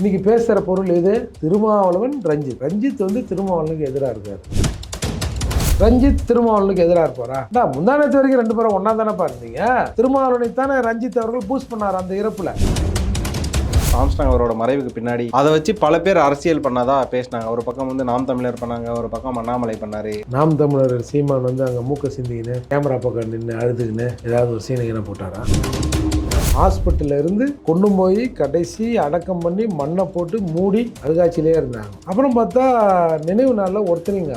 இன்னைக்கு பேசுகிற பொருள் எது? திருமாவளவன் ரஞ்சித். ரஞ்சித் வந்து திருமாவளவனுக்கு எதிராக இருக்காரு. ரஞ்சித் திருமாவளவனுக்கு எதிராக இருப்பாரா? நான் முந்தானத்து வரைக்கும் ரெண்டு பேரும் ஒன்றா தானே இருந்தீங்க? திருமாவளவனை தானே ரஞ்சித் அவர்கள் பூஸ்ட் பண்ணார் அந்த இறப்புல. ஆம்ஸ்டாங் அவரோட மறைவுக்கு பின்னாடி அதை வச்சு பல பேர் அரசியல் பண்ணாதா பேசினாங்க. ஒரு பக்கம் வந்து நாம் தமிழர் பண்ணாங்க ஒரு பக்கம் அண்ணாமலை பண்ணாரு. நாம் தமிழர் சீமான் வந்து அங்கே மூக்க சிந்திக்கின்னு கேமரா பக்கம் நின்று அழுதுகின்னு ஏதாவது ஒரு சீனை போட்டாரா ஹாஸ்பிட்டல்ல இருந்து கொண்டு போய் கடைசி அடக்கம் பண்ணி மண்ணை போட்டு மூடி அருகாட்சியிலே இருந்தாங்க. அப்புறம் பார்த்தா நினைவு நாளில் ஒருத்தனைங்க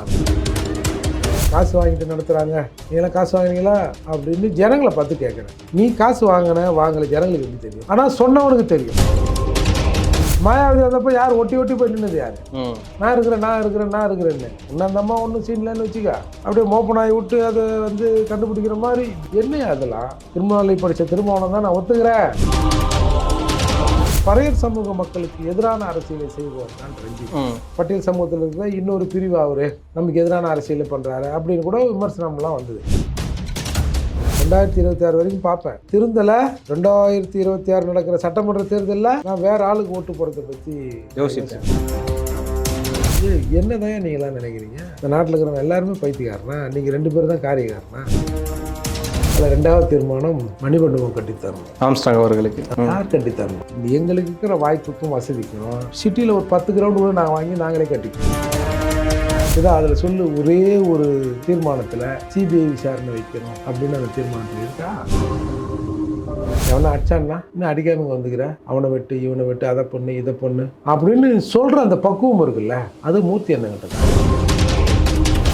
காசு வாங்கிட்டு நடத்துகிறாங்க நீங்களாம் காசு வாங்குனீங்களா அப்படின்னு ஜனங்களை பார்த்து கேட்குறேன் நீ காசு வாங்கின வாங்கலை ஜனங்களுக்கு எப்படி தெரியும்? ஆனால் சொன்னவனுக்கு தெரியும். மாயாவதி வந்தப்போ யார் ஒட்டி ஒட்டி போய் நின்னது யார்? நான் இருக்கிறேன் நான் இருக்கிறேன் நான் இருக்கிறேன்னு. இன்னும் அந்த அம்மா ஒன்றும் சீன்லன்னு வச்சுக்க. அப்படியே மோப்பனாய் விட்டு அதை வந்து கண்டுபிடிக்கிற மாதிரி என்ன அதெல்லாம்? திருமணாலை படித்த திருமணம் தான் நான் ஒத்துக்கிறேன். பறையர் சமூக மக்களுக்கு எதிரான அரசியலை செய்வோம் தான் ரஞ்சித். பட்டியல் சமூகத்தில் இருக்கிற இன்னொரு பிரிவு அவரு. நமக்கு எதிரான அரசியலை பண்றாரு அப்படின்னு கூட விமர்சனம்லாம் வந்தது. ரெண்டாயிரத்தி இருபத்தி ஆறு வரைக்கும் பார்ப்பேன். திருந்தல ரெண்டாயிரத்தி இருபத்தி ஆறு நடக்கிற சட்டமன்ற தேர்தலில் நான் வேற ஆளுக்கு ஓட்டு பத்தி யோசிச்சேன் ஏய், என்னதான் நீங்களாம் நினைக்கிறீங்க? இந்த நாட்டில் இருக்கிறவங்க எல்லாருமே பைத்தியக்காரனா? நீங்கள் ரெண்டு பேரும் தான் காரியக்காரனா? அதில் ரெண்டாவது தீர்மானம் மணிமண்டபம் கட்டித்தரணும். ஆம்ஸ்டாங் அவர்களுக்கு. யார் கட்டித்தரணும்? எங்களுக்கு இருக்கிற வாய்ப்புக்கும் வசதிக்கும் சிட்டியில் ஒரு பத்து கிரவுண்டு கூட நாங்கள் வாங்கி நாங்களே கட்டிக்குவோம் இதான் அதில் சொல்லு ஒரே ஒரு தீர்மானத்தில் சிபிஐ விசாரணை வைக்கணும் அப்படின்னு அந்த தீர்மானத்தில் இருக்கா? எவனை அடிச்சான்னா இன்னும் அடிக்காமங்க வந்துக்கிற? அவனை வெட்டு இவனை வெட்டு அதை பண்ணு இதை பண்ணு அப்படின்னு சொல்கிற அந்த பக்குவம் இருக்குல்ல அது மூர்த்தி என்னங்கிட்ட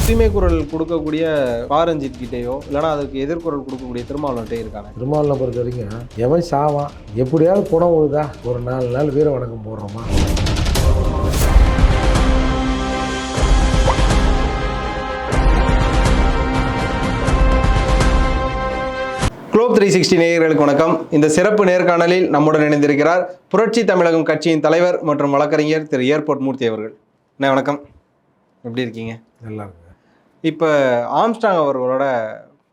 உரிமை குரல் கொடுக்கக்கூடிய பாரஞ்சித் கிட்டேயோ இல்லைன்னா அதுக்கு எதிர்குரல் கொடுக்கக்கூடிய திருமாவளவன்ட்டே இருக்காங்க திருமாவளவனை பொறுத்த வரைக்கும் எவன் சாவான்? எப்படியாவது குணம் விழுதா ஒரு நாலு நாள் வீர வணக்கம் போடுறோமா? குளோப் த்ரீ சிக்ஸ்டி நேயர்களுக்கு வணக்கம். இந்த சிறப்பு நேர்காணலில் நம்முடன் இணைந்திருக்கிறார் புரட்சி தமிழகம் கட்சியின் தலைவர் மற்றும் வழக்கறிஞர் திரு. ஏர்போர்ட் மூர்த்தி அவர்கள். அண்ணா வணக்கம். எப்படி இருக்கீங்க? நல்லா இருக்கு இப்போ ஆம்ஸ்டாங் அவர்களோட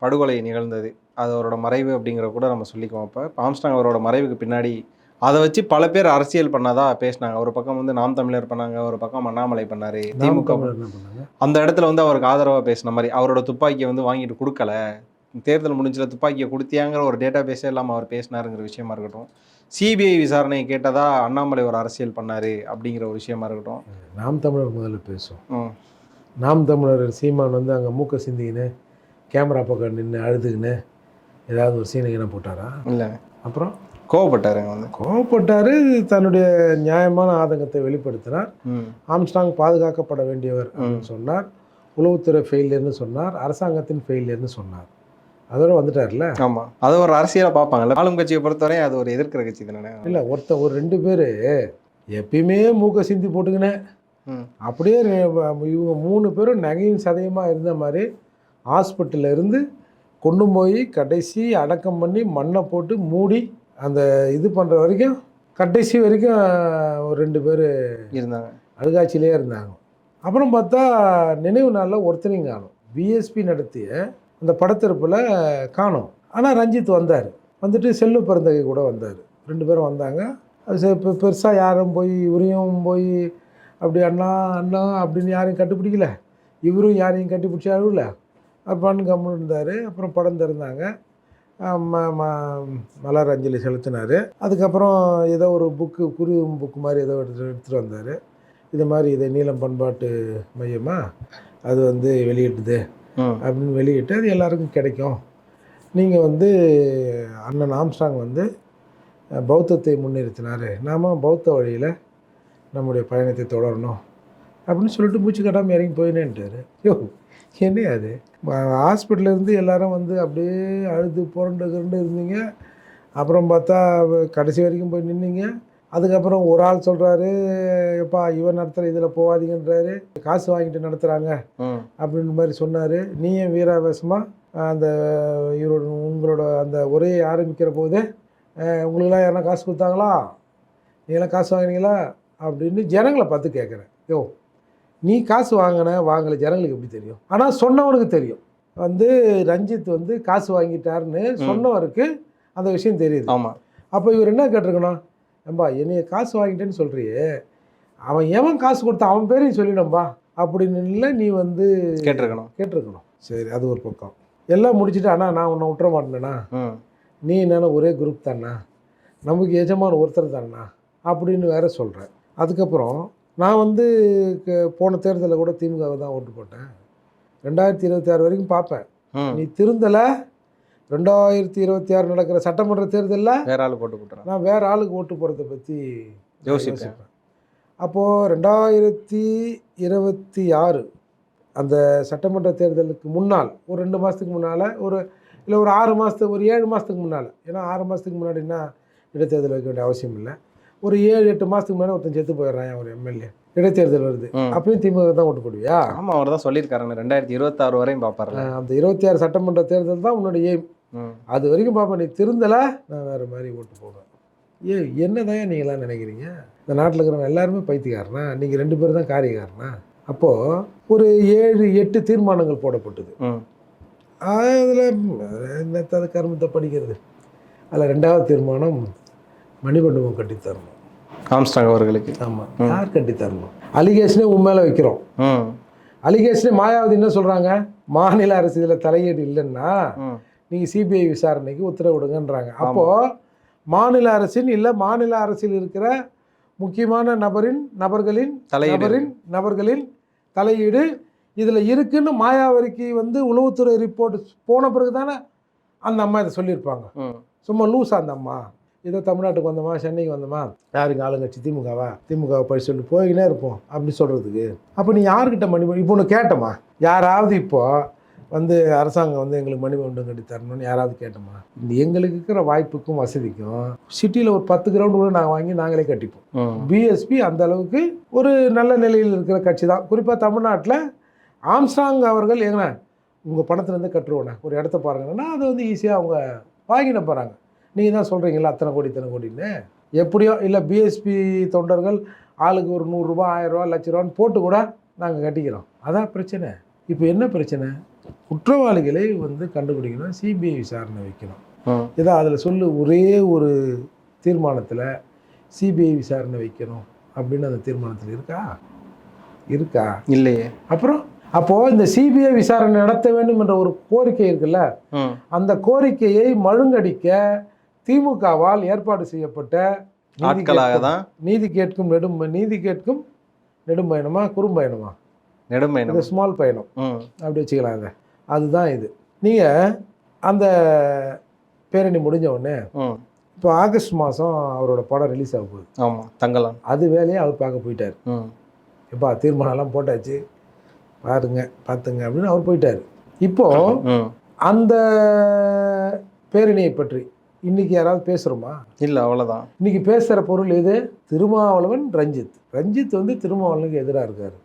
படுகொலை நிகழ்ந்தது. அது அவரோட மறைவு அப்படிங்கிற கூட நம்ம சொல்லிக்குவோம் இப்போ ஆம்ஸ்டாங் அவரோட மறைவுக்கு பின்னாடி அதை வச்சு பல பேர் அரசியல் பண்ணாதா பேசினாங்க. ஒரு பக்கம் வந்து நாம் தமிழர் பண்ணாங்க ஒரு பக்கம் அண்ணாமலை பண்ணாரு திமுக அந்த இடத்துல வந்து அவருக்கு ஆதரவாக பேசின மாதிரி அவரோட துப்பாக்கியை வந்து வாங்கிட்டு கொடுக்கல. தேர்தல் முடிஞ்சல துப்பாக்கியை கொடுத்தியாங்கிற ஒரு டேட்டா பேஸே இல்லாமல் அவர் பேசினாருங்கிற விஷயமா இருக்கட்டும். சிபிஐ விசாரணையை கேட்டதா அண்ணாமலை ஒரு அரசியல் பண்ணாரு அப்படிங்கிற ஒரு விஷயமா இருக்கட்டும். நாம் தமிழர் முதல்ல பேசும் ம் நாம் தமிழர் சீமான் வந்து அங்கே மூக்க சிந்திக்கின்னு கேமரா பக்கம் நின்று அழுதுகின்னு ஏதாவது ஒரு சீனை போட்டாரா? இல்லை. அப்புறம்? கோவப்பட்டாருங்க வந்து. கோவப்பட்டாரு தன்னுடைய நியாயமான ஆதங்கத்தை வெளிப்படுத்தினார். ஆம்ஸ்டாங் பாதுகாக்கப்பட வேண்டியவர் சொன்னார். உளவுத்துறை ஃபெயிலியர்னு சொன்னார். அரசாங்கத்தின் ஃபெயிலியர்னு சொன்னார். அதோட வந்துட்டார்ல? ஆமாம் அது ஒரு அரசியலாக பார்ப்பாங்கல்ல. ஆளும் கட்சியை பொறுத்தவரை அது ஒரு எதிர்க்கிற கட்சி தானே. இல்லை ஒருத்தன் ஒரு ரெண்டு பேர் எப்பயுமே மூக்க சிந்தி போட்டுக்கினேன் அப்படியே இவங்க மூணு பேரும் நகையும் சதையுமாக இருந்த மாதிரி ஹாஸ்பிட்டல்ல இருந்து கொண்டு போய் கடைசி அடக்கம் பண்ணி மண்ணை போட்டு மூடி அந்த இது பண்ணுற வரைக்கும் கடைசி வரைக்கும் ஒரு ரெண்டு பேர் இருந்தாங்க. அருகாட்சியிலே இருந்தாங்க. அப்புறம் பார்த்தா நினைவு நாளில் ஒருத்தனையும் காணும். பிஎஸ்பி நடத்திய அந்த படத்திருப்பில் காணோம். ஆனால் ரஞ்சித் வந்தார். வந்துட்டு செல்லு பிறந்தகை கூட வந்தார். ரெண்டு பேரும் வந்தாங்க. அது இப்போ பெருசாக யாரும் போய் இவரையும் போய் அப்படி அண்ணா அண்ணா அப்படின்னு யாரையும் கண்டுபிடிக்கல. இவரும் யாரையும் கண்டுபிடிச்சி அழுவல அப்பான்னு கம்முன்னு இருந்தார். அப்புறம் படம் திறந்தாங்க. ம- மலர் அஞ்சலி செலுத்தினார். அதுக்கப்புறம் ஏதோ ஒரு புக்கு குரு புக்கு மாதிரி ஏதோ எடுத்து எடுத்துகிட்டு வந்தார். இது மாதிரி இதை நீளம் பண்பாட்டு மையமாக அது வந்து வெளியிட்டுது. அப்படின்னு வெளியிட்டு அது எல்லாருக்கும் கிடைக்கும். நீங்கள் வந்து அண்ணன் ஆம்ஸ்டாங் வந்து பௌத்தத்தை முன்னிறுத்தினார். நாம் பௌத்த வழியில் நம்முடைய பயணத்தை தொடரணும் அப்படின்னு சொல்லிட்டு மூச்சு கட்டாமல் இறங்கி போயினேன்ட்டார். யோ என்ன அது? ஹாஸ்பிட்டலேருந்து எல்லாரும் வந்து அப்படியே அழுது புரண்டு கிரண்டு இருந்தீங்க. அப்புறம் பார்த்தா கடைசி வரைக்கும் போய் நின்னீங்க. அதுக்கப்புறம் ஒரு ஆள் சொல்கிறாரு எப்பா இவன் நடத்துகிற இதில் போகாதீங்கன்றாரு காசு வாங்கிட்டு நடத்துகிறாங்க அப்படின்ற மாதிரி சொன்னார். நீயும் வீராவேசமாக அந்த இவரோட உங்களோட அந்த உரையை ஆரம்பிக்கிற போது உங்களுக்கெல்லாம் யாருன்னா காசு கொடுத்தாங்களா? நீங்களாம் காசு வாங்கினீங்களா? அப்படின்னு ஜனங்களை பார்த்து கேட்குறேன் யோ நீ காசு வாங்கின வாங்கலை ஜனங்களுக்கு எப்படி தெரியும்? ஆனால் சொன்னவனுக்கு தெரியும். வந்து ரஞ்சித் வந்து காசு வாங்கிட்டாருன்னு சொன்னவருக்கு அந்த விஷயம் தெரியுது. ஆமாம் அப்போ இவர் என்ன கேட்டிருக்கணும்? ஏம்பா என்னைய காசு வாங்கிட்டேன்னு சொல்றியே. அவன் எவன் காசு கொடுத்தா அவன் பேரையும் சொல்லிடும்பா அப்படின்னு இல்லை நீ வந்து கேட்டிருக்கணும். கேட்டிருக்கணும். சரி அது ஒரு பக்கம். எல்லாம் முடிச்சுட்டு அண்ணா நான் உன்னை விட்டுற மாட்டேனா நீ என்னென்ன ஒரே குரூப் தானா நமக்கு எஜமான ஒருத்தர் தானா அப்படின்னு வேற சொல்கிறேன் அதுக்கப்புறம் நான் வந்து போன தேர்தலில் கூட திமுகவை தான் ஓட்டு போட்டேன். ரெண்டாயிரத்தி இருபத்தி ஆறு வரைக்கும் பார்ப்பேன். நீ திருந்தலை ரெண்டாயிரத்தி இருபத்தி ஆறு நடக்கிற சட்டமன்ற தேர்தலில் வேற ஆள் போட்டு கொடுத்துறேன் நான் வேற ஆளுக்கு ஓட்டு போகிறத பற்றி யோசிப்பேன். அப்போது ரெண்டாயிரத்தி இருபத்தி ஆறு அந்த சட்டமன்ற தேர்தலுக்கு முன்னால் ஒரு ரெண்டு மாதத்துக்கு முன்னால் ஒரு இல்லை ஒரு ஆறு மாதத்துக்கு ஒரு ஏழு மாதத்துக்கு முன்னால் ஏன்னா ஆறு மாதத்துக்கு முன்னாடின்னா இடைத்தேர்தல் வைக்க வேண்டிய அவசியம் இல்லை. ஒரு ஏழு எட்டு மாதத்துக்கு முன்னாடி ஒருத்தன் செத்து போயிடுறான் ஒரு எம்எல்ஏ. இடைத்தேர்தல் வருது. அப்பயும் திமுக தான் ஓட்டு போடுவியா? ஆமா அவர் தான் சொல்லியிருக்காருங்க ரெண்டாயிரத்தி இருபத்தாறு வரையும் பார்ப்பார்ல அஹ் அந்த இருபத்தி ஆறு சட்டமன்ற தேர்தல் தான் உன்னோட எய்ம் அது வரைக்கும் பார்ப்பேன் நீ திருந்தலை நான் வேறு மாதிரி ஓட்டு போவேன் ஏ என்னதான் நீங்களாம் நினைக்கிறீங்க? இந்த நாட்டில் இருக்கிறவங்க எல்லாருமே பைத்தியக்காரனா? நீங்கள் ரெண்டு பேரும் தான் காரியக்காரனா? அப்போது ஒரு ஏழு எட்டு தீர்மானங்கள் போடப்பட்டது. அதில் என்னத்தாவது கருமத்தை படிக்கிறது? அதில் ரெண்டாவது தீர்மானம் மணிமண்டபம் கட்டித்தரணும். ஆம்ஸ்டாங் அவர்களுக்கு. ஆமாம் யார் கட்டித்தரணும்? அலிகேஷனே உன் மேலே வைக்கிறோம். அலிகேஷனே மாயாவதி என்ன சொல்கிறாங்க மாநில அரசு இதில் தலையீடு இல்லைன்னா நீங்கள் சிபிஐ விசாரணைக்கு உத்தரவிடுங்கன்றாங்க. அப்போது மாநில அரசின் இல்லை மாநில அரசில் இருக்கிற முக்கியமான நபரின் நபர்களின் தலையீடு. நபரின் நபர்களின் தலையீடு இதில் இருக்குன்னு மாயாவரிக்கு வந்து உளவுத்துறை ரிப்போர்ட் போன பிறகு தானே அந்த அம்மா இதை சொல்லியிருப்பாங்க. சும்மா லூஸா அந்த அம்மா. ஏதோ தமிழ்நாட்டுக்கு வந்தோமா சென்னைக்கு வந்தோமா யாருங்க ஆளுங்கட்சி? திமுகவா? திமுகவை பழி சொல்லி போயினே இருப்போம் அப்படி சொல்கிறதுக்கு அப்போ நீ யார்கிட்ட மணி இப்போ ஒன்று கேட்டோமா யாராவது இப்போ வந்து அரசாங்கம் வந்து எங்களுக்கு மணிமண்டபம் கட்டி தரணும்னு யாராவது கேட்டோமா? இந்த எங்களுக்கு இருக்கிற வாய்ப்புக்கும் வசதிக்கும் சிட்டியில் ஒரு பத்து கிரவுண்டு கூட நாங்கள் வாங்கி நாங்களே கட்டிப்போம். பிஎஸ்பி அந்த அளவுக்கு ஒரு நல்ல நிலையில் இருக்கிற கட்சி தான். குறிப்பாக தமிழ்நாட்டில் ஆம்ஸ்டாங் அவர்கள் எங்கண்ணா உங்கள் பணத்துலேருந்து கட்டுருவோண்ணே. ஒரு இடத்த பாருங்கன்னா அதை வந்து ஈஸியாக அவங்க வாங்கின போகிறாங்க நீங்கள் தான் சொல்கிறீங்களா அத்தனை கோடி இத்தனை கோடின்னு. எப்படியோ இல்லை பிஎஸ்பி தொண்டர்கள் ஆளுக்கு ஒரு நூறுரூபா ஆயிரரூவா லட்ச ரூபான்னு போட்டு கூட நாங்கள் கட்டிக்கிறோம். அதான் பிரச்சனை. இப்போ என்ன பிரச்சனை? குற்றவாளிகளை வந்து கண்டுபிடிக்கணும் சிபிஐ விசாரணை வைக்கணும். இதை அதில் சொல்லு ஒரே ஒரு தீர்மானத்தில் சிபிஐ விசாரணை வைக்கணும் அப்படின்னு அந்த தீர்மானத்தில் இருக்கா? இருக்கா? இல்லையே. அப்புறம் அப்போது இந்த சிபிஐ விசாரணை நடத்த வேண்டும் என்ற ஒரு கோரிக்கை இருக்குல்ல? அந்த கோரிக்கையை மழுங்கடிக்க திமுகவால் ஏற்பாடு செய்யப்பட்ட நீதி கேட்கும்- தான் நீதி கேட்கும் நெடும் நீதி கேட்கும் நெடும் பயணமா குறும்பயணமா? நெடுமையினம் இந்த ஸ்மால் பயணம். அப்படி வச்சுக்கலாம் இதை. அதுதான் இது. நீங்கள் அந்த பேரணி முடிஞ்ச உடனே இப்போ ஆகஸ்ட் மாதம் அவரோட படம் ரிலீஸ் ஆக போகுது. ஆமாம் தங்கலாம் அது வேலையை அவர் பார்க்க போயிட்டார். எப்பா தீர்மானம்லாம் போட்டாச்சு? பாருங்க பார்த்துங்க அப்படின்னு அவர் போயிட்டார். இப்போ ம். அந்த பேரணியை பற்றி இன்னைக்கு யாராவது பேசுகிறோமா இல்லை அவ்வளோதான் இன்னைக்கு பேசுகிற பொருள் எது? திருமாவளவன் ரஞ்சித். ரஞ்சித் வந்து திருமாவளவனுக்கு எதிராக இருக்கார்.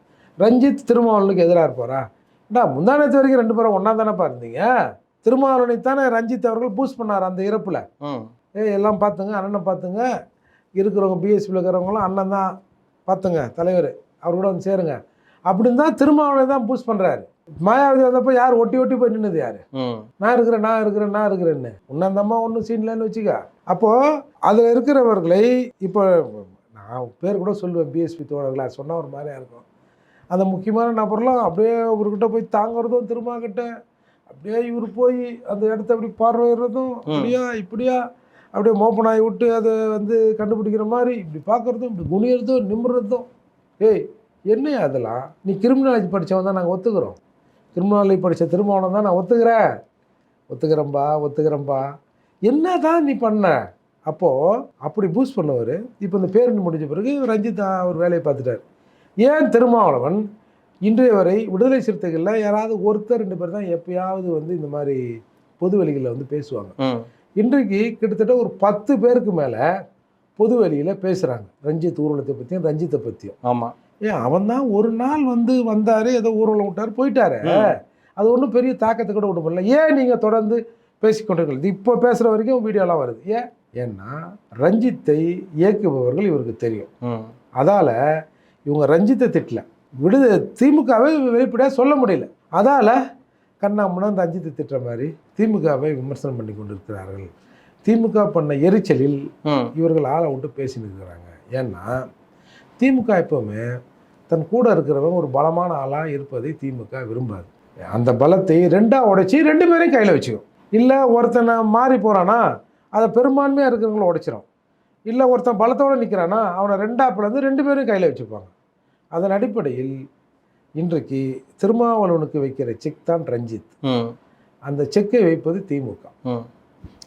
ரஞ்சித் திருமாவளவனுக்கு எதிராக இருப்பாரா? ஏண்டா முந்தானத்து வரைக்கும் ரெண்டு பேரும் ஒன்றா தானேப்பா இருந்தீங்க. திருமாவளவனை தானே ரஞ்சித் அவர்கள் பூஸ்ட் பண்ணார் அந்த இறப்பில். ஏய் எல்லாம் பார்த்துங்க அண்ணனை பார்த்துங்க. இருக்கிறவங்க பிஎஸ்பியில் இருக்கிறவங்களாம் அண்ணன் தான் பார்த்துங்க தலைவர். அவர் கூட வந்து சேருங்க. அப்படின்னு தான் திருமாவளவனை தான் பூஸ்ட் பண்ணுறாரு மாயாவதி வந்தப்போ யார் ஒட்டி ஒட்டி போய் நின்னது யார்? நான் இருக்கிறேன் நான் இருக்கிறேன் நான் இருக்கிறேன்னு. உன்னந்தம்மா ஒன்றும் சீன்லன்னு வச்சுக்க. அப்போது அதில் இருக்கிறவர்களை இப்போ நான் பேர் கூட சொல்லுவேன் பிஎஸ்பி தோழர்களா சொன்னால் ஒரு மாதிரியா இருக்கும். அந்த முக்கியமான நபர்லாம் அப்படியே இவர்கிட்ட போய் தாங்குறதும் திரும்ப கிட்ட அப்படியே இவர் போய் அந்த இடத்த அப்படி பார்வையிடுறதும் அப்படியா இப்படியா அப்படியே மோப்பனாய் விட்டு அதை வந்து கண்டுபிடிக்கிற மாதிரி இப்படி பார்க்குறதும் இப்படி குனியறதும் நிமிர்றதும். ஏய் என்னையா அதெல்லாம்? நீ கிரிமினாலஜி படித்தவன் தான் நாங்கள் ஒத்துக்கிறோம். கிரிமினாலஜி படித்த திருமணம் தான் நான் ஒத்துக்கிறேன். ஒத்துக்கிறேன்பா ஒத்துக்கிறேன்பா. என்ன தான் நீ பண்ண? அப்போது அப்படி பூஸ்ட் பண்ணவர் இப்போ இந்த பேரணி முடிஞ்ச பிறகு ரஞ்சித் அவர் வேலையை பார்த்துட்டார். ஏன் திருமாவளவன் இன்றைய வரை விடுதலை சிறுத்தைகளில் யாராவது ஒருத்தர் ரெண்டு பேர் தான் எப்பயாவது வந்து இந்த மாதிரி பொது வெளிகளில் வந்து பேசுவாங்க. இன்றைக்கு கிட்டத்தட்ட ஒரு பத்து பேருக்கு மேலே பொது வெளியில் பேசுகிறாங்க ரஞ்சித் ஊர்வலத்தை பற்றியும் ரஞ்சித்தை பற்றியும் ஆமாம் ஏன் அவன் தான் ஒரு நாள் வந்து வந்தார் ஏதோ ஊர்வலம் விட்டார் போயிட்டாரு. அது ஒன்றும் பெரிய தாக்கத்தை கூட விட முடியல. ஏன் நீங்கள் தொடர்ந்து பேசிக்கொண்டிருக்கிறது? இப்போ பேசுகிற வரைக்கும் வீடியோலாம் வருது. ஏன்? ஏன்னா ரஞ்சித்தை இயக்குபவர்கள் இவருக்கு தெரியும். அதால் இவங்க ரஞ்சித்தை திட்டல. விடுத திமுகவை வெளிப்படையாக சொல்ல முடியல. அதால் கண்ணாமண்ணா ரஞ்சித்தை திட்டுற மாதிரி திமுகவை விமர்சனம் பண்ணி கொண்டிருக்கிறார்கள். திமுக பண்ண எரிச்சலில் இவர்கள் ஆளை விட்டு பேசின்னு இருக்கிறாங்க ஏன்னா திமுக எப்பவுமே தன் கூட இருக்கிறவங்க ஒரு பலமான ஆளாக இருப்பதை திமுக விரும்பாது. அந்த பலத்தை ரெண்டாக உடைச்சி ரெண்டு பேரையும் கையில் வச்சுக்கும். இல்லை ஒருத்தனை மாறி போகிறானா அதை பெரும்பான்மையாக இருக்கிறவங்கள உடைச்சிரும். இல்லை ஒருத்தன் பலத்தோடு நிற்கிறானா அவனை ரெண்டா பிளந்து ரெண்டு பேரும் கையில் வச்சுப்பாங்க. அதன் அடிப்படையில் இன்றைக்கு திருமாவளவனுக்கு வைக்கிற செக் தான் ரஞ்சித். ம். அந்த செக்கை வைப்பது திமுக. ம்.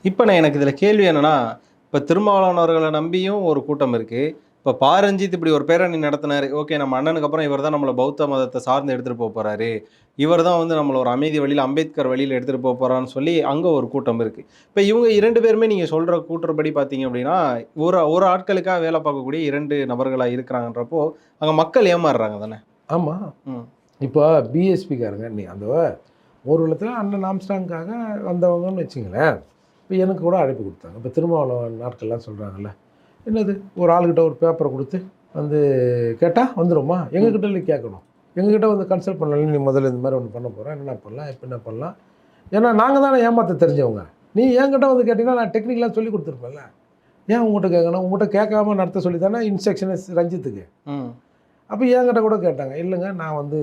இப்போ நான் எனக்கு இதில் கேள்வி என்னன்னா இப்போ திருமாவளவன் அவர்களை நம்பியும் ஒரு கூட்டம் இருக்கு. இப்போ பாரஞ்சித் இப்படி ஒரு பேரணி நடத்தினாரு. ஓகே நம்ம அண்ணனுக்கு அப்புறம் இவர் தான் நம்மளை பௌத்த மதத்தை சார்ந்து எடுத்துகிட்டு போக போகிறாரு இவர் தான் வந்து நம்மளை ஒரு அமைதி வழியில் அம்பேத்கர் வழியில் எடுத்துகிட்டு போக போகிறான்னு சொல்லி அங்கே ஒரு கூட்டம் இருக்குது இப்போ இவங்க இரண்டு பேருமே நீங்கள் சொல்கிற கூட்டுறபடி பார்த்தீங்க அப்படின்னா ஒரு ஒரு ஆட்களுக்காக வேலை பார்க்கக்கூடிய இரண்டு நபர்களாக இருக்கிறாங்கன்றப்போ அங்கே மக்கள் ஏமாறுறாங்க தானே? ஆமாம் ம். இப்போ பிஎஸ்பிக்காரங்க நீ அந்த ஊர்வலத்தில் அண்ணன் ஆம்ஸ்டாங்காக வந்தவங்கன்னு வச்சுங்களேன் இப்போ எனக்கு கூட அழைப்பு கொடுத்தாங்க. இப்போ திருமாவளவன் நாட்கள்லாம் சொல்கிறாங்கல்ல என்னது? ஒரு ஆளுகிட்ட ஒரு பேப்பரை கொடுத்து வந்து கேட்டால் வந்துடுமா எங்ககிட்ட இல்லை கேட்கணும். எங்ககிட்ட வந்து கன்சல்ட் பண்ணலாம் நீ முதல்ல இந்த மாதிரி ஒன்று பண்ண போகிறேன் என்ன பண்ணலாம்? இப்போ என்ன பண்ணலாம்? ஏன்னா நாங்கள் தானே ஏமாற்ற தெரிஞ்சவங்க. நீ என்கிட்ட வந்து கேட்டிங்கன்னா நான் டெக்னிக்கலாக சொல்லி கொடுத்துருப்பேன்ல. ஏன் உங்கள்கிட்ட கேட்கணும்? உங்கள்கிட்ட கேட்காம நடத்த சொல்லி தானே இன்ஸ்ட்ரக்ஷன் ரஞ்சித்துக்கு. அப்போ என்கிட்ட கூட கேட்டாங்க இல்லைங்க நான் வந்து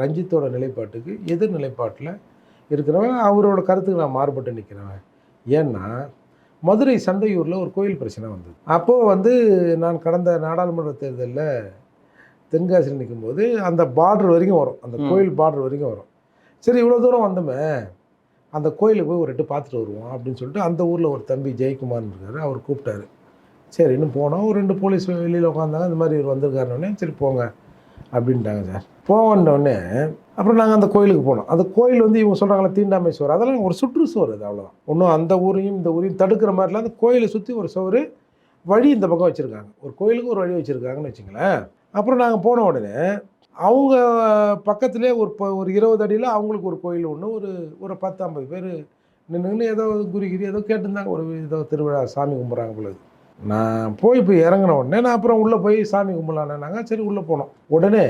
ரஞ்சித்தோட நிலைப்பாட்டுக்கு எதிர் நிலைப்பாட்டில் இருக்கிறவன் அவரோட கருத்துக்கு நான் மாறுபட்டு நிற்கிறவன் ஏன்னா மதுரை சந்தையூரில் ஒரு கோயில் பிரச்சனை வந்தது. அப்போது வந்து நான் கடந்த நாடாளுமன்ற தேர்தலில் தென்காசியில் நிற்கும்போது அந்த பார்டர் வரைக்கும் வரும். அந்த. கோயில் பார்டர் வரைக்கும் வரும். சரி இவ்வளோ தூரம் வந்தோமே அந்த கோயிலுக்கு போய் ஒரு எட்டு பார்த்துட்டு வருவோம் அப்படின்னு சொல்லிட்டு அந்த ஊரில் ஒரு தம்பி ஜெயக்குமார்னு இருக்காரு. அவர் கூப்பிட்டாரு. சரின்னு போனோம். ஒரு ரெண்டு போலீஸ் வெளியில் உட்காந்தாங்க இந்த மாதிரி இவர் வந்திருக்காருன்னொடனே சரி போங்க அப்படின்ட்டாங்க சார். போகணுன்னே அப்புறம் நாங்கள் அந்த கோயிலுக்கு போனோம். அந்த கோயில் வந்து இவங்க சொல்கிறாங்களே தீண்டாமை சுவர் அதெல்லாம் ஒரு சுற்றுச்சுவர் அது அவ்வளோதான் ஒன்றும் அந்த ஊரையும் இந்த ஊரையும் தடுக்கிற மாதிரிலாம் அந்த கோயிலை சுற்றி ஒரு சுவர் வழி இந்த பக்கம் வச்சுருக்காங்க. ஒரு கோயிலுக்கு ஒரு வழி வச்சுருக்காங்கன்னு வச்சுங்களேன். அப்புறம் நாங்கள் போன உடனே அவங்க பக்கத்துலேயே ஒரு ப- ஒரு இருபது அடியில் அவங்களுக்கு ஒரு கோயில் ஒன்று ஒரு ஒரு பத்து ஐம்பது பேர் நின்றுன்னு ஏதோ குருகிரி ஏதோ கேட்டிருந்தாங்க. ஒரு ஏதோ திருவிழா சாமி கும்பிட்றாங்க போல நான் போய் போய் இறங்கின உடனே நான் அப்புறம் உள்ளே போய் சாமி கும்பிடலான்னாங்க சரி உள்ளே போனோம். உடனே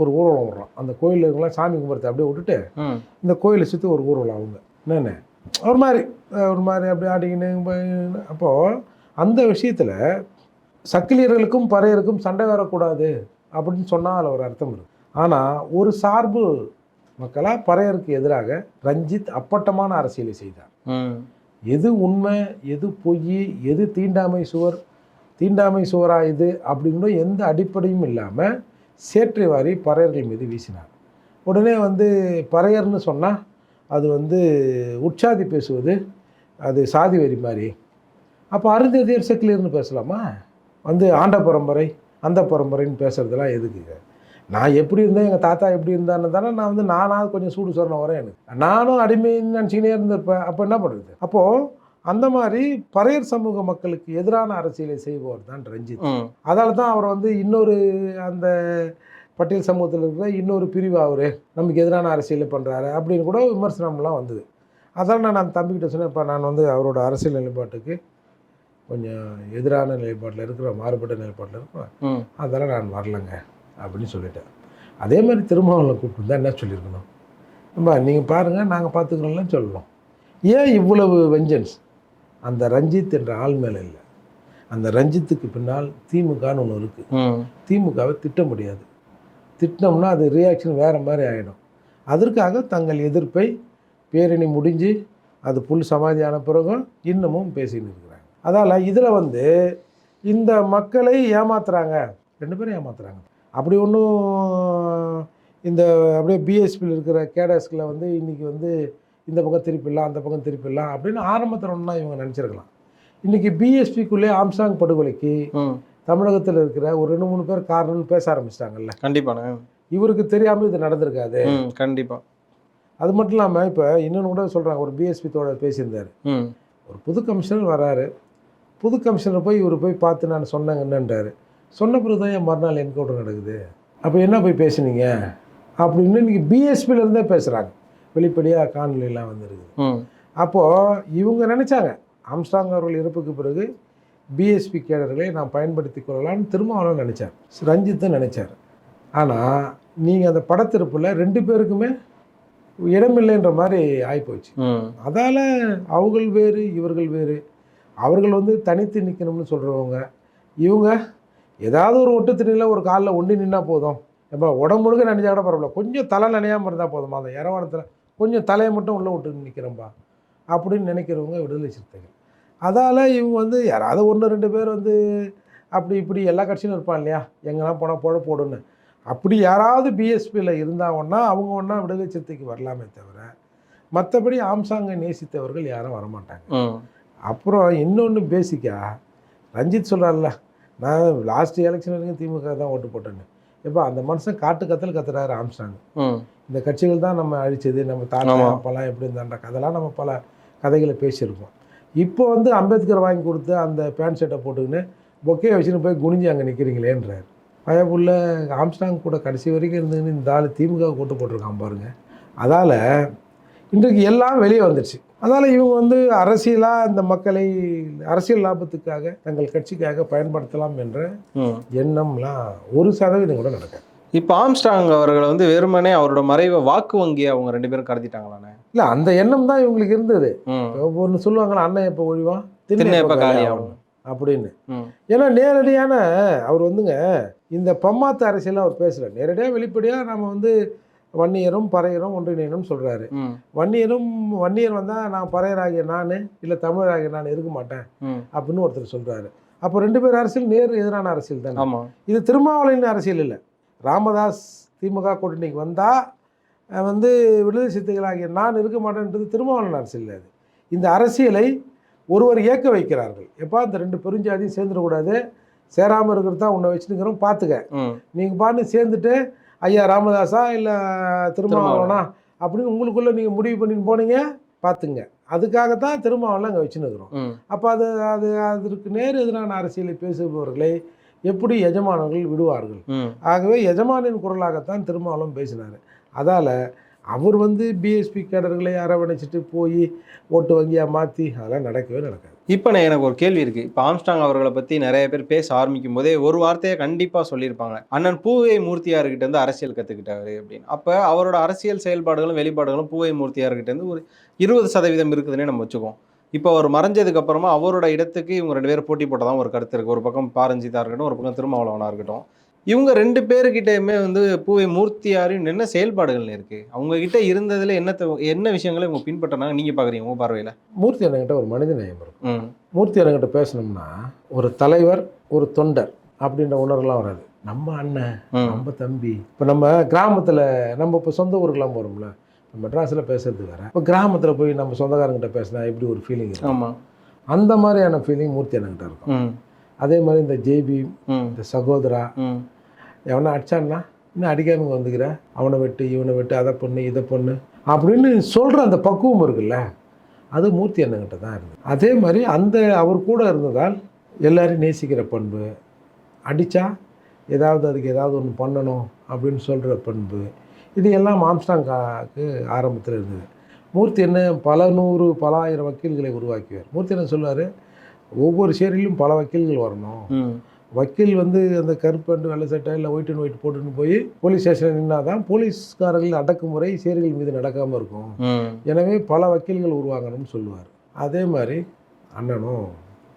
ஒரு ஊர்வலம் விட்றோம் அந்த கோயிலுக்கெல்லாம் சாமி கும்பிட்றத அப்படியே விட்டுட்டு இந்த கோயிலை சுற்றி ஒரு ஊர்வலம் அவங்க. என்னென்ன? ஒரு மாதிரி ஒரு மாதிரி அப்படியே ஆடிக்கின்னு அப்போது அந்த விஷயத்தில் சக்கிலியர்களுக்கும் பறையருக்கும் சண்டை வரக்கூடாது அப்படின்னு சொன்னால் அதில் ஒரு அர்த்தம் இருக்கு. ஆனால் ஒரு சார்பு மக்களாக பறையருக்கு எதிராக ரஞ்சித் அப்பட்டமான அரசியலை செய்தார். எது உண்மை எது பொய் எது தீண்டாமை சுவர் தீண்டாமை சுவராக இது அப்படிங்கிற எந்த அடிப்படையும் இல்லாமல் சேற்றை வாரி பறையர்கள் மீது வீசினார். உடனே வந்து பறையர்னு சொன்னால் அது வந்து உற்சாதி பேசுவது அது சாதி வரி மாதிரி அப்போ அருந்ததியர் செக்கிலிருந்து பேசலாமா? வந்து ஆண்ட பரம்பரை அந்த பரம்பரைன்னு பேசுறதெல்லாம் எதுக்குங்க? நான் எப்படி இருந்தேன் எங்கள் தாத்தா எப்படி இருந்தான்னு தானே நான் வந்து நானாவது கொஞ்சம் சூடு சொரணம் வரேன் எனக்கு. நானும் அடிமைன்னு நினச்சிக்கினே இருந்திருப்பேன். அப்போ என்ன பண்ணுறது அப்போது அந்த மாதிரி பறையர் சமூக மக்களுக்கு எதிரான அரசியலை செய்பவர் தான் ரஞ்சித். அதால தான் அவர் வந்து இன்னொரு அந்த பட்டியல் சமூகத்தில் இருக்கிற இன்னொரு பிரிவு அவர் நமக்கு எதிரான அரசியலை பண்ணுறாரு அப்படின்னு கூட விமர்சனம்லாம் வந்தது. அதான் நான் அந்த தம்பிக்கிட்ட சொன்னேன் இப்போ நான் வந்து அவரோட அரசியல் நிலைப்பாட்டுக்கு கொஞ்சம் எதிரான நிலைப்பாட்டில் இருக்கிற மாறுபட்ட நிலைப்பாட்டில் இருக்கிறேன். அதெல்லாம் நான் வரலைங்க. அப்படின்னு சொல்லிட்டேன். அதே மாதிரி திருமாவளவன் கூப்பிட்டு என்ன சொல்லியிருக்கணும்? அம்மா நீங்கள் பாருங்கள் நாங்கள் பார்த்துக்கிறோம்லாம் சொல்லணும். ஏன் இவ்வளவு வெஞ்சன்ஸ் அந்த ரஞ்சித் என்ற ஆள் மேலே இல்லை. அந்த ரஞ்சித்துக்கு பின்னால் திமுகன்னு ஒன்று இருக்குது திமுகவை திட்ட முடியாது. திட்டினோம்னா அது ரியாக்ஷன் வேறு மாதிரி ஆகிடும் அதற்காக தங்கள் எதிர்ப்பை பேரணி முடிஞ்சு அது புல் சமாதியான பிறகும் இன்னமும் பேசின்னு இருக்கிறாங்க. அதால் இதில் வந்து இந்த மக்களை ஏமாத்துறாங்க. ரெண்டு பேரும் ஏமாத்துறாங்க. அப்படி ஒன்றும் இந்த அப்படியே பிஎஸ்பியில் இருக்கிற கேடஸ்களை வந்து இன்றைக்கி வந்து இந்த பக்கம் திருப்பிடலாம் அந்த பக்கம் திருப்பிடலாம் அப்படின்னு ஆரம்பத்தில் ஒன்றா இவங்க நினச்சிருக்கலாம். இன்றைக்கி பிஎஸ்பிக்குள்ளே ஆம்சாங் படுகொலைக்கு தமிழகத்தில் இருக்கிற ஒரு ரெண்டு மூணு பேர் காரணம்னு பேச ஆரம்பிச்சிட்டாங்கல்ல. கண்டிப்பாண்ணே இவருக்கு தெரியாமல் இது நடந்திருக்காது. கண்டிப்பாக அது மட்டும் இல்லாமல் இப்போ இன்னொன்று கூட சொல்கிறாங்க ஒரு பிஎஸ்பி தோழர் பேசியிருந்தார். ஒரு புது கமிஷனர் வராரு. புது கமிஷனர் போய் இவர் போய் பார்த்து நான் சொன்னேங்க என்னன்றாரு. சொன்ன பிறகு தான் என் மறுநாள் என்கவுண்டர் நடக்குது. அப்போ என்ன போய் பேசுனீங்க? அப்படின்னு இன்றைக்கி பிஎஸ்பியிலேருந்தே பேசுகிறாங்க வெளிப்படையாக காணொலியெல்லாம் வந்துருக்குது. அப்போது இவங்க நினச்சாங்க ஆம்ஸ்டாங் அவர்கள் இறப்புக்கு பிறகு பிஎஸ்பி கேடர்களை நாம் பயன்படுத்தி கொள்ளலாம்னு திருமாவளவன் நினச்சார். ரஞ்சித்தும் நினச்சார். ஆனால் நீங்கள் அந்த படத்திருப்பில் ரெண்டு பேருக்குமே இடமில்லைன்ற மாதிரி ஆகிப்போச்சு அதால் அவர்கள் வேறு இவர்கள் வேறு. அவர்கள் வந்து தனித்து நிற்கணும்னு சொல்கிறவங்க இவங்க ஏதாவது ஒரு ஒட்டு திணியில் ஒரு காலில் ஒண்டி நின்னா போதும். எப்போ உடம்பு முழுக்க நினைச்சா கூட பரவாயில்ல. கொஞ்சம் தலை நினையாமல் இருந்தால் போதுமா? அந்த இரவானத்தில் கொஞ்சம் தலையை மட்டும் உள்ளே விட்டு நிற்கிறேன்பா அப்படின்னு நினைக்கிறவங்க விடுதலை சிறுத்தைகள். அதால் இவங்க வந்து யாராவது ஒன்று ரெண்டு பேர் வந்து அப்படி இப்படி எல்லா கட்சியிலும் இருப்பான் இல்லையா? எங்கெல்லாம் போனால் புழ போடுன்னு. அப்படி யாராவது பிஎஸ்பியில் இருந்தாங்கன்னா அவங்க ஒன்றா விடுதலை சிறுத்தைக்கு வரலாமே தவிர மற்றபடி ஆம்சாங்கை நேசித்தவர்கள் யாரும் வரமாட்டாங்க. அப்புறம் இன்னொன்று பேசிக்கா ரஞ்சித் சொல்கிறார்ல நான் லாஸ்ட் எலெக்ஷன் வரைக்கும் திமுக தான் ஓட்டு போட்டேன்னு. இப்போ அந்த மனுஷன் காட்டு கத்தல் கத்துறாரு ம். இந்த கட்சிகள் தான் நம்ம அழிச்சது நம்ம தாத்தா. அப்பெல்லாம் எப்படி இருந்தாண்ட கதெல்லாம் நம்ம பல கதைகளை பேசியிருக்கோம் இப்போ வந்து அம்பேத்கர் வாங்கி கொடுத்து அந்த பேண்ட் ஷர்ட்டை போட்டுக்கின்னு பொக்கே வச்சுன்னு போய் குனிஞ்சு அங்கே நிற்கிறீங்களேன்றார் பயப்புள்ள ஆம்ஸ்டாங் கூட கடைசி வரைக்கும் இருந்துன்னு இந்த ஆள் திமுக கூட்டு போட்டிருக்கான் பாருங்க. அதால் இன்றைக்கு எல்லாம் வெளியே வந்துடுச்சு அதால் இவங்க வந்து அரசியலாக இந்த மக்களை அரசியல் லாபத்துக்காக தங்கள் கட்சிக்காக பயன்படுத்தலாம் என்ற எண்ணம்லாம் ஒரு சதவீதம் கூட நடக்காது இப்போ ஆம்ஸ்டாங் அவர்களை வந்து வெறுமனே அவரோட மறைவை வாக்கு வங்கி அவங்க ரெண்டு பேரும் கடத்திட்டாங்களாண்ணே இல்லை அந்த எண்ணம் தான் இவங்களுக்கு இருந்தது. ஒன்று சொல்லுவாங்களா அண்ணன் எப்போ ஒழிவான்? திண்ணை எப்ப காலி காலி ஆகும். அப்படின்னு. ஏன்னா நேரடியான அவர் வந்துங்க இந்த பம்மாத்து அரசியல் அவர் பேசல. நேரடியாக வெளிப்படையாக நம்ம வந்து வன்னியரும் பறையரும் ஒன்றிணையணும் சொல்கிறாரு வன்னியரும் வன்னியர் வந்தால் நான் பறையராகிய நான் இல்லை தமிழராகிய நான் இருக்க மாட்டேன் அப்படின்னு ஒருத்தர் சொல்கிறாரு அப்போ ரெண்டு பேர் அரசியல் நேர் எதிரான அரசியல் தானே? இது திருமாவளவன் அரசியல் இல்லை. ராமதாஸ் திமுக கூட்டணிக்கு வந்தால் வந்து விடுதலை சிறுத்தைகளாகிய நான் இருக்க மாட்டேன்றது திருமாவளவன் அரசியல் இல்லை அது. இந்த அரசியலை ஒருவர் இயக்க வைக்கிறார்கள். எப்போ இந்த ரெண்டு பெருஞ்சாதியும் சேர்ந்துடக்கூடாது. சேராமல் இருக்கிறது தான் உன்னை வச்சுருக்கிறோம் பார்த்துக்க நீங்கள் பாட்டு சேர்ந்துட்டு ஐயா ராமதாஸா இல்லை திருமாவளவனா? அப்படின்னு உங்களுக்குள்ளே நீங்கள் முடிவு பண்ணின்னு போனீங்க பார்த்துங்க அதுக்காகத்தான் திருமாவளவன் அங்கே வச்சுன்னுக்குறோம் ம். அப்போ அது அது அதற்கு நேர் எதிரான அரசியலை பேசுபவர்களை எப்படி எஜமானர்கள் விடுவார்கள்? ஆகவே எஜமானின் குரலாகத்தான் திருமாவளவன் பேசினார். அதால் அவர் வந்து பிஎஸ்பி கேடர்களை அரவணைச்சிட்டு போய் ஓட்டு வங்கியாக மாற்றி அதெல்லாம் நடக்கவே நடக்காது. இப்போ நான் எனக்கு ஒரு கேள்வி இருக்கு. இப்போ ஆம்ஸ்டாங் அவர்களை பத்தி நிறைய பேர் பேச ஆரம்பிக்கும் போதே ஒரு வார்த்தையை கண்டிப்பா சொல்லியிருப்பாங்க. அண்ணன் பூவை மூர்த்தியார்கிட்ட இருந்து அரசியல் கத்துக்கிட்டாரு அப்படின்னு. அப்ப அவரோட அரசியல் செயல்பாடுகளும் வெளிப்பாடுகளும் பூவை மூர்த்தியார்கிட்ட இருந்து ஒரு இருபது சதவீதம் இருக்குதுன்னே நம்ம வச்சுக்கோம் இப்போ அவர் மறைஞ்சதுக்கு அப்புறமா அவரோட இடத்துக்கு இவங்க ரெண்டு பேரும் போட்டி போட்டதான் ஒரு கருத்து இருக்கு. ஒரு பக்கம் பாரஞ்சிதா இருக்கட்டும் ஒரு பக்கம் திருமாவளவனா இருக்கட்டும். இவங்க ரெண்டு பேருக்கிட்டயுமே வந்து பூவை மூர்த்தியாரின் என்ன செயல்பாடுகள் இருக்கு? அவங்க கிட்ட இருந்ததுல என்ன என்ன விஷயங்களை இவங்க பின்பற்றினாங்க? நீங்க பாக்குறீங்க உங்க பார்வையில? மூர்த்தி அண்ணங்கிட்ட ஒரு மனித நேயம் இருக்கும். மூர்த்தி அண்ணங்கிட்ட பேசணும்னா ஒரு தலைவர் ஒரு தொண்டர் அப்படின்ற உணர்வுலாம் வராது. நம்ம அண்ணன் நம்ம தம்பி. இப்போ நம்ம கிராமத்தில் நம்ம இப்போ சொந்த ஊருக்கெல்லாம் போகிறோம்ல இப்போ மெட்ராஸில் பேசுறது வேற. இப்போ கிராமத்தில் போய் நம்ம சொந்தக்காரங்கிட்ட பேசினா எப்படி ஒரு ஃபீலிங் இருக்கும்? ஆமா. அந்த மாதிரியான ஃபீலிங் மூர்த்தி அண்ணங்கிட்ட இருக்கும் அதே மாதிரி இந்த ஜேபி இந்த சகோதரா எவனா அடிச்சான்னா இன்னும் அடிக்காம வந்துக்கிற? அவனை வெட்டு இவனை வெட்டு அதை பண்ணு இதை பண்ணு அப்படின்னு சொல்கிற அந்த பக்குவம் இருக்குல்ல அது மூர்த்தி அண்ணங்கிட்ட தான் இருந்தது. அதே மாதிரி அந்த அவர் கூட இருந்ததால் எல்லோரும் நேசிக்கிற பண்பு அடித்தா ஏதாவது அதுக்கு ஏதாவது ஒன்று பண்ணணும் அப்படின்னு சொல்கிற பண்பு இது எல்லாம் மாம்ஸ்டாங்காக்கு ஆரம்பத்தில் இருந்தது. மூர்த்தி என்ன பல நூறு பல ஆயிரம் வக்கீல்களை உருவாக்கிவார் மூர்த்தி என்ன சொல்லுவார் ஒவ்வொரு சேரிலும் பல வக்கீல்கள் வரணும். வக்கீல் வந்து அந்த கருப்பண்டு வெள்ளை சட்டை இல்லை ஒயிட் அண்ட் ஒயிட் போட்டுன்னு போய் போலீஸ் ஸ்டேஷனில் நின்னா தான் போலீஸ்காரர்கள் அடக்குமுறை சேரிகள் மீது நடக்காமல் இருக்கும். எனவே பல வக்கீல்கள் உருவாங்கணும்னு சொல்லுவார். அதே மாதிரி அண்ணனும்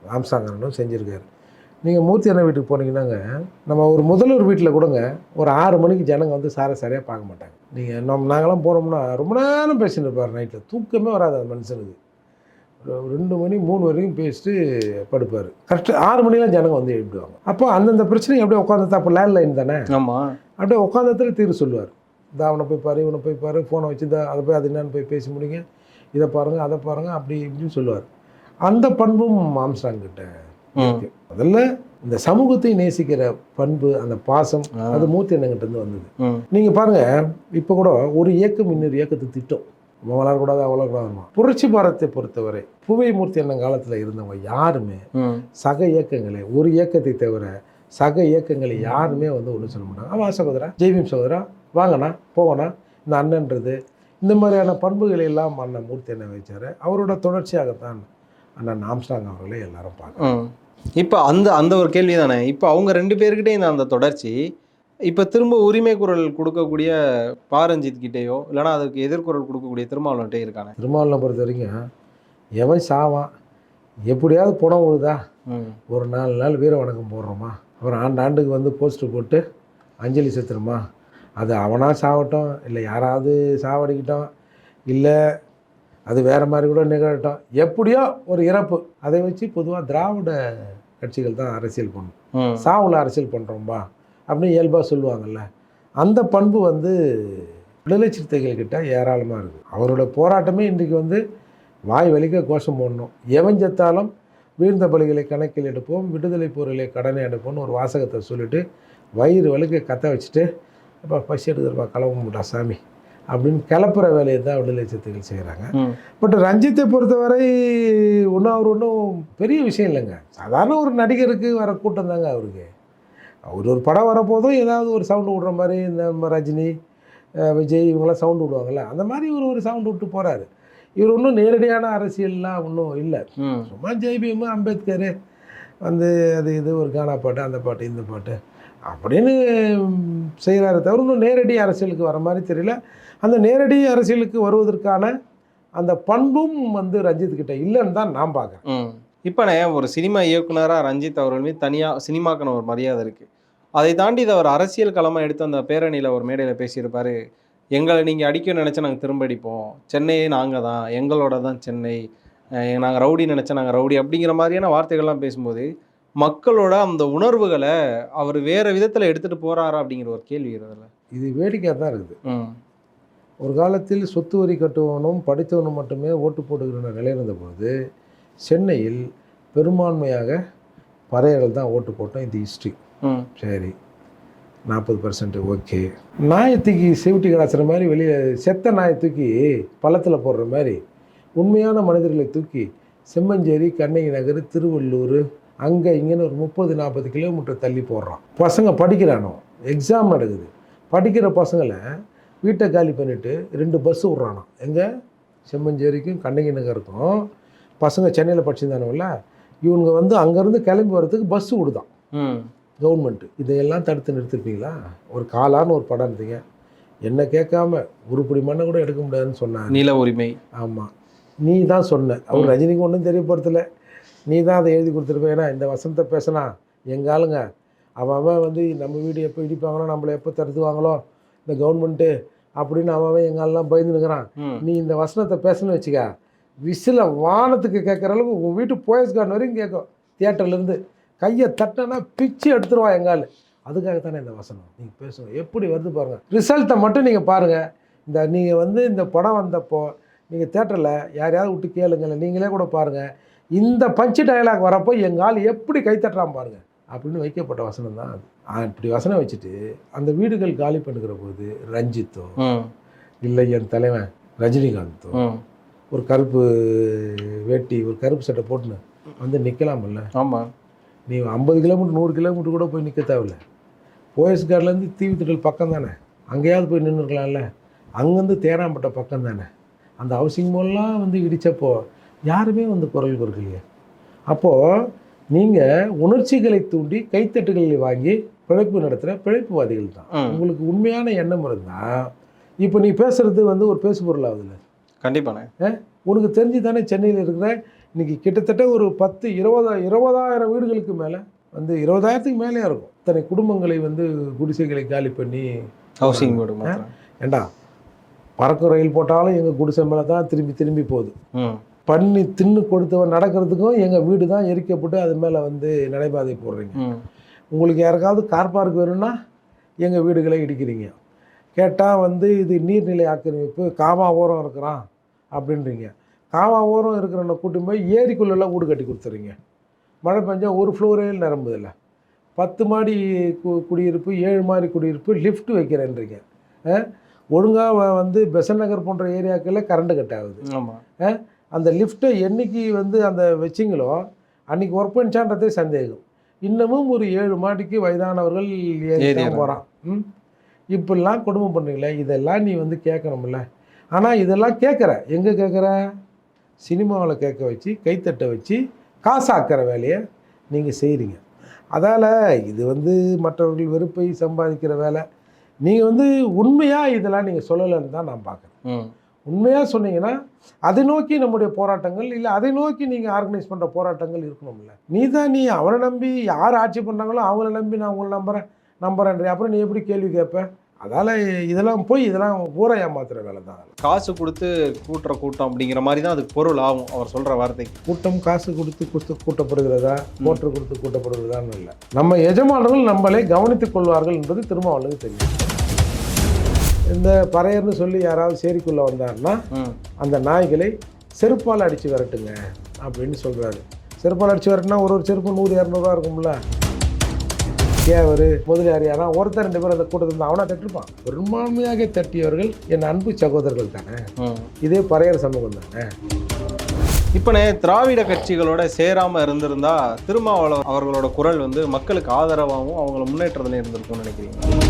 ராம்சாங் அண்ணனும் செஞ்சுருக்காரு. நீங்கள் மூர்த்தி அண்ணன் வீட்டுக்கு போனீங்கன்னாங்க நம்ம ஒரு முதல்வர் வீட்டில் கூடங்க ஒரு ஆறு மணிக்கு ஜனங்க வந்து சாரை சரியாக பார்க்க மாட்டாங்க. நீங்கள் நம்ம நாங்களாம் போனோம்னா ரொம்ப நேரம் பேசிட்டு இருப்பார் நைட்டில் தூக்கமே வராது அந்த மனுஷனுக்கு. ரெண்டு மணி மூணு வரைக்கும் பேசிட்டு படுப்பார். கரெக்டாக ஆறு மணிலாம் ஜனங்க வந்து எழுப்பிடுவாங்க. அப்போ அந்தந்த பிரச்சனை அப்படியே உட்காந்து அப்போ லேண்ட்லைன் தானே? ஆமா. அப்படியே உட்காந்தத்துல தீர்வு சொல்லுவார். இந்த அவனை போய் பாரு இவனை போய் பாரு ஃபோனை வச்சு இந்த அதை போய் அது என்னன்னு போய் பேசி முடிங்க. இதை பாருங்கள் அதை பாருங்கள் அப்படி இப்படின்னு சொல்லுவார். அந்த பண்பும் மாம்சாங் கிட்ட ம். இருக்கு. முதல்ல இந்த சமூகத்தை நேசிக்கிற பண்பு அந்த பாசம். அது மூர்த்தி அண்ணங்கிட்ட இருந்து வந்தது. நீங்கள் பாருங்கள் இப்போ கூட ஒரு இயக்கம் இன்னொரு இயக்கத்தை திட்டம். இவன் வளரக்கூடாது அவன் வளரக்கூடாது புரட்சி பாரத்தை பொறுத்தவரை புவை மூர்த்தி அண்ணன் காலத்தில் இருந்தவங்க யாருமே சக இயக்கங்களை ஒரு இயக்கத்தை தவிர சக இயக்கங்களை யாருமே வந்து ஒன்றும் சொல்ல மாட்டாங்க. ஆமாம் சகோதரா ஜெய்பீம் சகோதரா வாங்கண்ணா போங்கண்ணா இந்த அண்ணன்றது. இந்த மாதிரியான பண்புகளை எல்லாம் அண்ணன் மூர்த்தி அண்ணன் வச்சார் அவரோட தொடர்ச்சியாகத்தான் அண்ணன் ஆம்ஸ்டாங் அவர்களை எல்லாரும் பார்க்குறோம் ம். இப்போ அந்த அந்த ஒரு கேள்வி தானே இப்போ அவங்க ரெண்டு பேர்கிட்டே இந்த அந்த தொடர்ச்சி இப்போ திரும்ப உரிமை குரல் கொடுக்கக்கூடிய பாரஞ்சித் கிட்டேயோ இல்லைன்னா அதுக்கு எதிர்குரல் கொடுக்கக்கூடிய திருமாவளவன்ட்டே இருக்கானே? திருமாவளவனை பொறுத்த வரைக்கும் எவன் சாவான் எப்படியாவது பணம் விழுதா ம். ஒரு நாலு நாள் வீர வணக்கம் போடுறோமா? அப்புறம் ஆண்டு ஆண்டுக்கு வந்து போஸ்டர் போட்டு அஞ்சலி செத்துருமா அது அவனா சாவட்டும் இல்லை யாராவது சாவடிக்கட்டும் இல்லை அது வேறு மாதிரி கூட நிகழட்டும். எப்படியோ ஒரு இறப்பு. அதை வச்சு பொதுவாக திராவிட கட்சிகள் தான் அரசியல் பண்ணும். சாவில் அரசியல் பண்ணுறோம்பா அப்படின்னு இயல்பாக சொல்லுவாங்கல்ல. அந்த பண்பு வந்து விடுதலை சிறுத்தைகள் கிட்ட ஏராளமாக இருக்குது அவரோட போராட்டமே இன்றைக்கு வந்து வாய் வலிக்க கோஷம் போடணும். எவன் செத்தாலும் வீழ்ந்த பலிகளை கணக்கில் எடுப்போம் விடுதலை போர்களை கடனை எடுப்போம்னு ஒரு வாசகத்தை சொல்லிட்டு வயிறு வலிக்க கத்த வச்சுட்டு அப்பா பசி எடுக்கிறப்பா கிளம்புடா சாமி அப்படின்னு கிளப்புற வேலையை தான் விடுதலை சிறுத்தைகள் செய்கிறாங்க பட் ரஞ்சித்தை பொறுத்தவரை ஒன்றும் அவர் ஒன்றும் பெரிய விஷயம் இல்லைங்க. சாதாரண ஒரு நடிகருக்கு வர கூட்டம் தாங்க அவருக்கு. அவர் ஒரு படம் வரப்போதும் ஏதாவது ஒரு சவுண்டு விடுற மாதிரி இந்த ரஜினி விஜய் இவங்கெல்லாம் சவுண்டு விடுவாங்கல்ல? அந்த மாதிரி இவர் ஒரு சவுண்டு விட்டு போகிறாரு இவர் ஒன்றும் நேரடியான அரசியல்லாம் ஒன்றும் இல்லை. சும்மா ஜெய்பீமு அம்பேத்கர் வந்து அது இது ஒரு கானா பாட்டு அந்த பாட்டு இந்த பாட்டு அப்படின்னு செய்கிறாரு தவிர இன்னும் நேரடி அரசியலுக்கு வர மாதிரி தெரியல. அந்த நேரடி அரசியலுக்கு வருவதற்கான அந்த பண்பும் வந்து ரஞ்சித் கிட்ட இல்லைன்னு தான் நான் பார்க்குறேன். இப்போனே ஒரு சினிமா இயக்குனராக ரஞ்சித் அவர்கள் மீது தனியாக சினிமாக்கான ஒரு மரியாதை இருக்குது அதை தாண்டி இதை அவர் அரசியல் களமாக எடுத்து அந்த பேரணியில் ஒரு மேடையில் பேசியிருப்பாரு. எங்களை நீங்கள் அடிக்க நினச்சா நாங்கள் திரும்ப அடிப்போம். சென்னையே நாங்கள் தான் எங்களோட தான் சென்னை. நாங்கள் ரவுடி நினச்சா நாங்கள் ரவுடி அப்படிங்கிற மாதிரியான வார்த்தைகள்லாம் பேசும்போது மக்களோட அந்த உணர்வுகளை அவர் வேறு விதத்தில் எடுத்துகிட்டு போகிறாரா அப்படிங்கிற ஒரு கேள்வி வருதுல்ல. இது வேடிக்கையாக தான் இருக்குது. ஒரு காலத்தில் சொத்து வரி கட்டுவனும் படித்தவனும் மட்டுமே ஓட்டு போடுகிற நிலை இருந்தபோது சென்னையில் பெரும்பான்மையாக பறையர்கள் தான் ஓட்டு போட்டோம் இது ஹிஸ்ட்ரி ம். சரி. நாற்பது பர்சன்ட் ஓகே நாயை தூக்கி செவிட்டி கடாசுற மாதிரி வெளியே செத்த நாயை தூக்கி பள்ளத்தில் போடுற மாதிரி உண்மையான மனிதர்களை தூக்கி செம்மஞ்சேரி கண்ணகி நகர் திருவள்ளூர் அங்கே இங்கேன்னு ஒரு முப்பது நாற்பது கிலோமீட்டர் தள்ளி போடுறான். பசங்க படிக்கிறானோ? எக்ஸாம் நடக்குது. படிக்கிற பசங்களை வீட்டை காலி பண்ணிவிட்டு ரெண்டு பஸ்ஸு விட்றானோ எங்கே? செம்மஞ்சேரிக்கும் கண்ணகி நகருக்கும். பசங்க சென்னையில் படிச்சிருந்தானுங்கள இவனுங்க வந்து அங்கேருந்து கிளம்பி வர்றதுக்கு பஸ்ஸு விடுதான் கவர்மெண்ட்டு இதையெல்லாம் தடுத்து நிறுத்திருப்பீங்களா? ஒரு காலான்னு ஒரு படம் இருந்தீங்க என்ன கேட்காம உருப்படி மண்ணை கூட எடுக்க முடியாதுன்னு சொன்னாங்க நில உரிமை. ஆமாம் நீ தான் சொன்ன. அவர் ரஜினிக்கு ஒன்றும் தெரியப்படுத்தல நீ தான் அதை எழுதி கொடுத்துருப்ப. ஏன்னா இந்த வசனத்தை பேசினா எங்க ஆளுங்க? அவன் அவன் வந்து நம்ம வீடு எப்போ இடிப்பாங்களோ நம்மளை எப்போ தடுத்துவாங்களோ இந்த கவர்மெண்ட்டு அப்படின்னு அவன் அவன் எங்க ஆளெல்லாம் பயந்து நிற்கிறான் ம். நீ இந்த வசனத்தை பேசணும்னு வச்சுக்க. விசில வானத்துக்கு கேட்குற அளவுக்கு உன் வீட்டு போயஸ்கார்டன் வரைக்கும் கேட்கும் தியேட்டர்லேருந்து கையை தட்டினா பிச்சு எடுத்துருவான் எங்கால் அதுக்காக தானே இந்த வசனம். நீங்கள் பேசுங்க. எப்படி வருது பாருங்கள் ரிசல்ட்டை மட்டும் நீங்கள் பாருங்கள் இந்த நீங்கள் வந்து இந்த படம் வந்தப்போ நீங்கள் தேட்டரில் யாரையாவது விட்டு கேளுங்களேன். நீங்களே கூட பாருங்கள் இந்த பஞ்சு டயலாக் வரப்போ எங்கள் ஆள் எப்படி கைத்தட்டுறான் பாருங்கள் அப்படின்னு வைக்கப்பட்ட வசனம் தான் அது. இப்படி வசனம் வச்சுட்டு அந்த வீடுகள் காலி பண்ணுகிற போது ரஞ்சித்தோ இல்லை என் தலைவன் ரஜினிகாந்தோ ஒரு கருப்பு வேட்டி ஒரு கருப்பு சட்டை போட்டுன்னு வந்து நிற்கலாம்ல ஆமாம் நீ ஐம்பது கிலோமீட்டர் நூறு கிலோமீட்டர் கூட போய் நிற்க தேவையில்ல. போயஸ் கார்ட்லேருந்து தீவுத்திடல் பக்கம் தானே? அங்கேயாவது போய் நின்றுருக்கலாம்ல அங்கேருந்து தேனாம்பட்ட பக்கம் தானே? அந்த ஹவுசிங் மால்லாம் வந்து இடித்தப்போ யாருமே வந்து குரல் கொடுக்கலையே. அப்போது நீங்கள் உணர்ச்சிகளை தூண்டி கைத்தட்டுகளை வாங்கி பிழைப்பு நடத்துகிற பிழைப்புவாதிகள் தான். உங்களுக்கு உண்மையான எண்ணம் இருந்தால் இப்போ நீ பேசுறது வந்து ஒரு பேசு பொருள் ஆகுதுல்ல கண்டிப்பாண்ணே. உனக்கு தெரிஞ்சு தானே சென்னையில் இருக்கிற? இன்னைக்கு கிட்டத்தட்ட ஒரு பத்து இருபதா இருபதாயிரம் வீடுகளுக்கு மேலே வந்து இருபதாயிரத்துக்கு மேலேயே இருக்கும். இத்தனை குடும்பங்களை வந்து குடிசைகளை காலி பண்ணி ஹவுசிங் போர்டு ஏண்டா? பறக்கும் ரயில் போட்டாலும் எங்கள் குடிசை மேலே தான் திரும்பி திரும்பி போகுது. பண்ணி தின்னு கொடுத்தவன் நடக்கிறதுக்கும் எங்கள் வீடு தான் எரிக்கப்பட்டு அது மேலே வந்து நடைபாதை போடுறீங்க. உங்களுக்கு யாருக்காவது கார் பார்க் வேணும்னா எங்கள் வீடுகளை இடிக்கிறீங்க. கேட்டால் வந்து இது நீர்நிலை ஆக்கிரமிப்பு காவா ஓரம் இருக்கிறான். அப்படின்றீங்க. காவா ஓரம் இருக்கிறவனை கூட்டி போய் ஏரிக்குள்ளெல்லாம் வீடு கட்டி கொடுத்துறீங்க மழை பெஞ்சா ஒரு ஃப்ளோரே நிரம்புதில்ல. பத்து மாடி கு குடியிருப்பு ஏழு மாடி குடியிருப்பு லிஃப்ட் வைக்கிறேன்றீங்க. ஒழுங்காக வந்து பெசன் நகர் போன்ற ஏரியாக்களில் கரண்ட் கட் ஆகுது. ஆமாம் அந்த லிஃப்ட்டை என்னைக்கு வந்து அந்த வச்சிங்களோ அன்னைக்கு ஒர்க் பண்ணிச்சான்றதே சந்தேகம். இன்னமும் ஒரு ஏழு மாடிக்கு வயதானவர்கள் ஏறி. போகிறான் ம்? இப்படிலாம் குடும்பம் பண்ணுறீங்களே இதெல்லாம் நீ வந்து கேட்கணும்ல. ஆனால் இதெல்லாம் கேட்குற எங்கே கேட்குற சினிமாவில் கேட்க வச்சு கைத்தட்ட வச்சு காசாக்கிற வேலையை நீங்கள் செய்கிறீங்க அதால் இது வந்து மற்றவர்கள் வெறுப்பை சம்பாதிக்கிற வேலை. நீங்கள் வந்து உண்மையாக இதெல்லாம் நீங்கள் சொல்லலைன்னு தான் நான் பார்க்குறேன். உண்மையாக சொன்னீங்கன்னா அதை நோக்கி நம்முடைய போராட்டங்கள் இல்லை அதை நோக்கி நீங்கள் ஆர்கனைஸ் பண்ணுற போராட்டங்கள் இருக்கணும்ல. நீ தான் நீ அவனை நம்பி யார் ஆட்சி பண்ணாங்களோ அவங்கள நம்பி நான் உங்களை நம்புகிறேன் நம்புறேன்றே. அப்புறம் நீ எப்படி கேள்வி கேட்ப? அதால் இதெல்லாம் போய் இதெல்லாம் ஊரை ஏமாத்துற வேலை தான் காசு கொடுத்து கூட்டுற கூட்டம் அப்படிங்கிற மாதிரி தான் அதுக்கு பொருள் ஆகும் அவர் சொல்ற வார்த்தைக்கு கூட்டம் காசு கொடுத்து குத்து கூட்டப்படுகிறதா? ஓட்டு கொடுத்து கூட்டப்படுகிறதான்னு இல்லை. நம்ம எஜமானர்கள் நம்மளை கவனித்துக் கொள்வார்கள் என்பது திருமாவளவுக்கு தெரியும். இந்த பறையர்னு சொல்லி யாராவது சேரிக்குள்ளே வந்தாருன்னா அந்த நாய்களை செருப்பால் அடித்து விரட்டுங்க அப்படின்னு சொல்கிறாரு செருப்பால் அடித்து விரட்டுனா ஒரு ஒரு செருப்பு நூறு இரநூறுவா இருக்கும்ல. கேவர் முதலியார்? யாரா ஒருத்தர் ரெண்டு பேர் அந்த கூட்டத்தில் இருந்தால் அவனா தட்டிருப்பான். பெரும்பான்மையாக தட்டியவர்கள் என் அன்பு சகோதரர்கள் தானே. இதே பறையர் சமூகம் தானே. இப்பனே திராவிட கட்சிகளோட சேராம இருந்திருந்தா திருமாவளவன் அவர்களோட குரல் வந்து மக்களுக்கு ஆதரவாகவும் அவங்கள முன்னேற்றத்துல இருந்திருக்கும்னு நினைக்கிறீங்க?